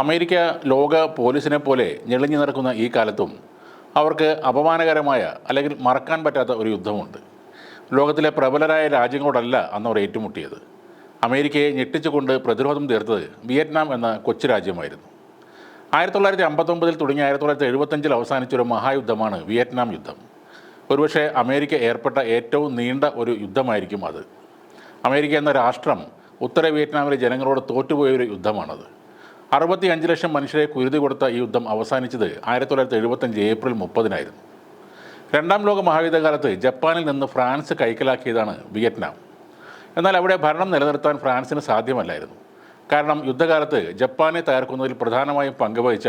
America ലോക പോലീസിനെ പോലെ ഞെളിഞ്ഞു നടക്കുന്ന ഈ കാലത്തും അവർക്ക് അപമാനകരമായ അല്ലെങ്കിൽ മറക്കാൻ പറ്റാത്ത ഒരു യുദ്ധമുണ്ട്. ലോകത്തിലെ പ്രബലരായ രാജ്യങ്ങളോടല്ല അന്ന് അവർ ഏറ്റുമുട്ടിയത്. അമേരിക്കയെ ഞെട്ടിച്ചുകൊണ്ട് പ്രതിരോധം തീർത്തത് വിയറ്റ്നാം എന്ന കൊച്ചു രാജ്യമായിരുന്നു. ആയിരത്തി തൊള്ളായിരത്തി അമ്പത്തൊമ്പതിൽ തുടങ്ങി ആയിരത്തി തൊള്ളായിരത്തി എഴുപത്തഞ്ചിൽ അവസാനിച്ചൊരു മഹായുദ്ധമാണ് വിയറ്റ്നാം യുദ്ധം. ഒരുപക്ഷെ അമേരിക്ക ഏർപ്പെട്ട ഏറ്റവും നീണ്ട ഒരു യുദ്ധമായിരിക്കും അത്. അമേരിക്ക എന്ന രാഷ്ട്രം ഉത്തര വിയറ്റ്നാമിലെ ജനങ്ങളോട് തോറ്റുപോയ ഒരു യുദ്ധമാണത്. അറുപത്തി അഞ്ച് ലക്ഷം മനുഷ്യരെ കുരുതി കൊടുത്ത ഈ യുദ്ധം അവസാനിച്ചത് ആയിരത്തി തൊള്ളായിരത്തി എഴുപത്തഞ്ച് ഏപ്രിൽ മുപ്പതിനായിരുന്നു. രണ്ടാം ലോക മഹായുദ്ധകാലത്ത് ജപ്പാനിൽ നിന്ന് ഫ്രാൻസ് കൈക്കലാക്കിയതാണ് വിയറ്റ്നാം. എന്നാൽ അവിടെ ഭരണം നിലനിർത്താൻ ഫ്രാൻസിന് സാധ്യമല്ലായിരുന്നു. കാരണം യുദ്ധകാലത്ത് ജപ്പാനെ തകർക്കുന്നതിൽ പ്രധാനമായും പങ്കുവഹിച്ച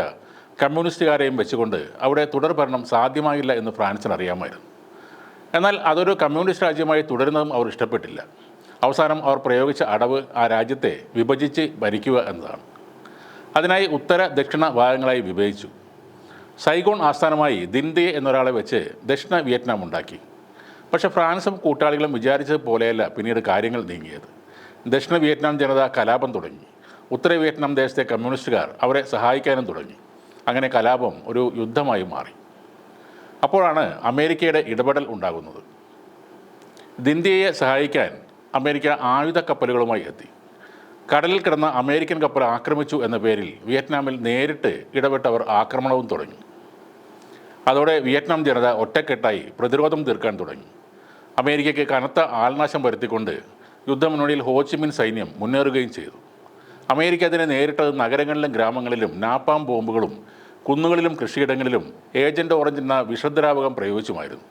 കമ്മ്യൂണിസ്റ്റുകാരെയും വെച്ചുകൊണ്ട് അവിടെ തുടർ ഭരണം സാധ്യമായില്ല എന്ന് ഫ്രാൻസിന് അറിയാമായിരുന്നു. എന്നാൽ അതൊരു കമ്മ്യൂണിസ്റ്റ് രാജ്യമായി തുടരുന്നതും അവർ ഇഷ്ടപ്പെട്ടില്ല. അവസാനം അവർ പ്രയോഗിച്ച അടവ് ആ രാജ്യത്തെ വിഭജിച്ച് ഭരിക്കുക എന്നതാണ്. അതിനായി ഉത്തര ദക്ഷിണ ഭാഗങ്ങളായി വിഭജിച്ചു. സൈഗോൺ ആസ്ഥാനമായി ദിൻഡെ എന്നൊരാളെ വെച്ച് ദക്ഷിണ വിയറ്റ്നാം ഉണ്ടാക്കി. പക്ഷേ ഫ്രാൻസും കൂട്ടാളികളും വിചാരിച്ചത് പോലെയല്ല പിന്നീട് കാര്യങ്ങൾ നീങ്ങിയത്. ദക്ഷിണ വിയറ്റ്നാം ജനത കലാപം തുടങ്ങി. ഉത്തര വിയറ്റ്നാം ദേശത്തെ കമ്മ്യൂണിസ്റ്റുകാർ അവരെ സഹായിക്കാനും തുടങ്ങി. അങ്ങനെ കലാപം ഒരു യുദ്ധമായി മാറി. അപ്പോഴാണ് അമേരിക്കയുടെ ഇടപെടൽ ഉണ്ടാകുന്നത്. ദിന്ത്യയെ സഹായിക്കാൻ അമേരിക്ക ആയുധ കപ്പലുകളുമായി എത്തി. കടലിൽ കിടന്ന അമേരിക്കൻ കപ്പൽ ആക്രമിച്ചു എന്ന പേരിൽ വിയറ്റ്നാമിൽ നേരിട്ട് ഇടപെട്ടവർ ആക്രമണവും തുടങ്ങി. അതോടെ വിയറ്റ്നാം ജനത ഒറ്റക്കെട്ടായി പ്രതിരോധം തീർക്കാൻ തുടങ്ങി. അമേരിക്കയ്ക്ക് കനത്ത ആൾനാശം വരുത്തിക്കൊണ്ട് യുദ്ധമുന്നണിയിൽ ഹോച്ചിമിൻ സൈന്യം മുന്നേറുകയും ചെയ്തു. അമേരിക്ക അതിനെ നേരിട്ടത് നഗരങ്ങളിലും ഗ്രാമങ്ങളിലും നാപ്പാം ബോംബുകളും കുന്നുകളിലും കൃഷിയിടങ്ങളിലും ഏജന്റ് ഓറഞ്ച് എന്ന വിഷദ്രാവകം പ്രയോഗിച്ചുമായിരുന്നു.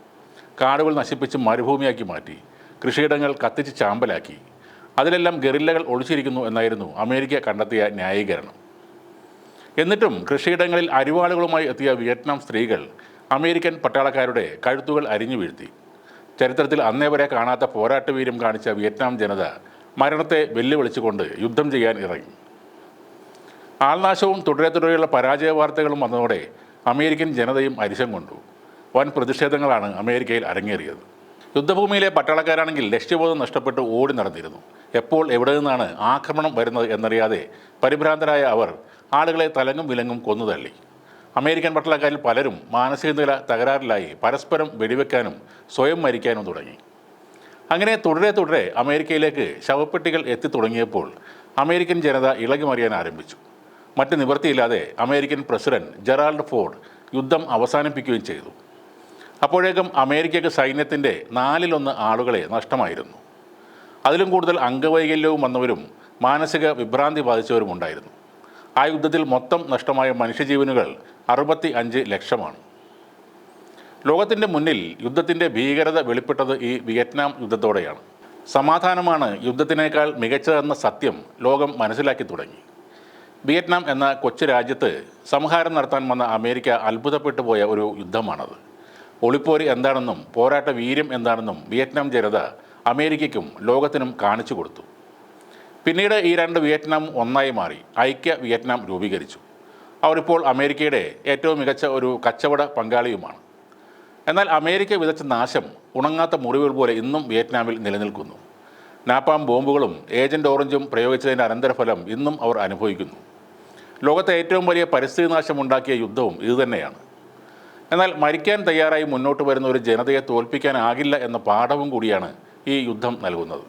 കാടുകൾ നശിപ്പിച്ച് മരുഭൂമിയാക്കി മാറ്റി കൃഷിയിടങ്ങൾ കത്തിച്ച് ചാമ്പലാക്കി. അതിലെല്ലാം ഗറില്ലകൾ ഒളിച്ചിരിക്കുന്നു എന്നായിരുന്നു അമേരിക്ക കണ്ടെത്തിയ ന്യായീകരണം. എന്നിട്ടും കൃഷിയിടങ്ങളിൽ അരിവാളുകളുമായി എത്തിയ വിയറ്റ്നാം സ്ത്രീകൾ അമേരിക്കൻ പട്ടാളക്കാരുടെ കഴുത്തുകൾ അരിഞ്ഞു വീഴ്ത്തി. ചരിത്രത്തിൽ അന്നേ വരെ കാണാത്ത പോരാട്ടവീര്യം കാണിച്ച വിയറ്റ്നാം ജനത മരണത്തെ വെല്ലുവിളിച്ചുകൊണ്ട് യുദ്ധം ചെയ്യാൻ ഇറങ്ങി. ആൾനാശവും തുടരെ തുടരെയുള്ള പരാജയ വാർത്തകളും വന്നതോടെ അമേരിക്കൻ ജനതയും അരിശം കൊണ്ടു. വൻ പ്രതിഷേധങ്ങളാണ് അമേരിക്കയിൽ അരങ്ങേറിയത്. യുദ്ധഭൂമിയിലെ പട്ടാളക്കാരാണെങ്കിൽ ലക്ഷ്യബോധം നഷ്ടപ്പെട്ട് ഓടി നടന്നിരുന്നു. എപ്പോൾ എവിടെ നിന്നാണ് ആക്രമണം വരുന്നത് എന്നറിയാതെ പരിഭ്രാന്തരായ അവർ ആളുകളെ തലങ്ങും വിലങ്ങും കൊന്നുതള്ളി. അമേരിക്കൻ പട്ടാളക്കാരിൽ പലരും മാനസിക നില തകരാറിലായി പരസ്പരം വെടിവെക്കാനും സ്വയം മരിക്കാനും തുടങ്ങി. അങ്ങനെ തുടരെ തുടരെ അമേരിക്കയിലേക്ക് ശവപ്പെട്ടികൾ എത്തിത്തുടങ്ങിയപ്പോൾ അമേരിക്കൻ ജനത ഇളകിമറിയാൻ ആരംഭിച്ചു. മറ്റ് നിവൃത്തിയില്ലാതെ അമേരിക്കൻ പ്രസിഡന്റ് ജെറാൾഡ് ഫോർഡ് യുദ്ധം അവസാനിപ്പിക്കുകയും ചെയ്തു. അപ്പോഴേക്കും അമേരിക്കയ്ക്ക് സൈന്യത്തിന്റെ നാലിലൊന്ന് ആളുകളെ നഷ്ടമായിരുന്നു. അതിലും കൂടുതൽ അംഗവൈകല്യവും വന്നവരും മാനസിക വിഭ്രാന്തി ബാധിച്ചവരും ഉണ്ടായിരുന്നു. ആ യുദ്ധത്തിൽ മൊത്തം നഷ്ടമായ മനുഷ്യജീവനുകൾ അറുപത്തി അഞ്ച് ലക്ഷമാണ്. ലോകത്തിന്റെ മുന്നിൽ യുദ്ധത്തിന്റെ ഭീകരത വെളിപ്പെട്ടത് ഈ വിയറ്റ്നാം യുദ്ധത്തോടെയാണ്. സമാധാനമാണ് യുദ്ധത്തിനേക്കാൾ മികച്ചതെന്ന സത്യം ലോകം മനസ്സിലാക്കി തുടങ്ങി. വിയറ്റ്നാം എന്ന കൊച്ചു രാജ്യത്ത് സംഹാരം നടത്താൻ വന്ന അമേരിക്ക അത്ഭുതപ്പെട്ടു പോയ ഒരു യുദ്ധമാണത്. ഒളിപ്പോര് എന്താണെന്നും പോരാട്ട വീര്യം എന്താണെന്നും വിയറ്റ്നാം ജനത അമേരിക്കയ്ക്കും ലോകത്തിനും കാണിച്ചു കൊടുത്തു. പിന്നീട് ഈ രണ്ട് വിയറ്റ്നാം ഒന്നായി മാറി ഐക്യ വിയറ്റ്നാം രൂപീകരിച്ചു. അവരിപ്പോൾ അമേരിക്കയുടെ ഏറ്റവും മികച്ച ഒരു കച്ചവട പങ്കാളിയുമാണ്. എന്നാൽ അമേരിക്ക വിതച്ച നാശം ഉണങ്ങാത്ത മുറിവുകൾ പോലെ ഇന്നും വിയറ്റ്നാമിൽ നിലനിൽക്കുന്നു. നാപ്പാം ബോംബുകളും ഏജന്റ് ഓറഞ്ചും പ്രയോഗിച്ചതിന്റെ അനന്തരഫലം ഇന്നും അവർ അനുഭവിക്കുന്നു. ലോകത്തെ ഏറ്റവും വലിയ പരിസ്ഥിതി നാശമുണ്ടാക്കിയ യുദ്ധവും ഇതുതന്നെയാണ്. എന്നാൽ മരിക്കാൻ തയ്യാറായി മുന്നോട്ട് വരുന്ന ഒരു ജനതയെ തോൽപ്പിക്കാനാകില്ല എന്ന പാഠവും കൂടിയാണ് ഈ യുദ്ധം നൽകുന്നത്.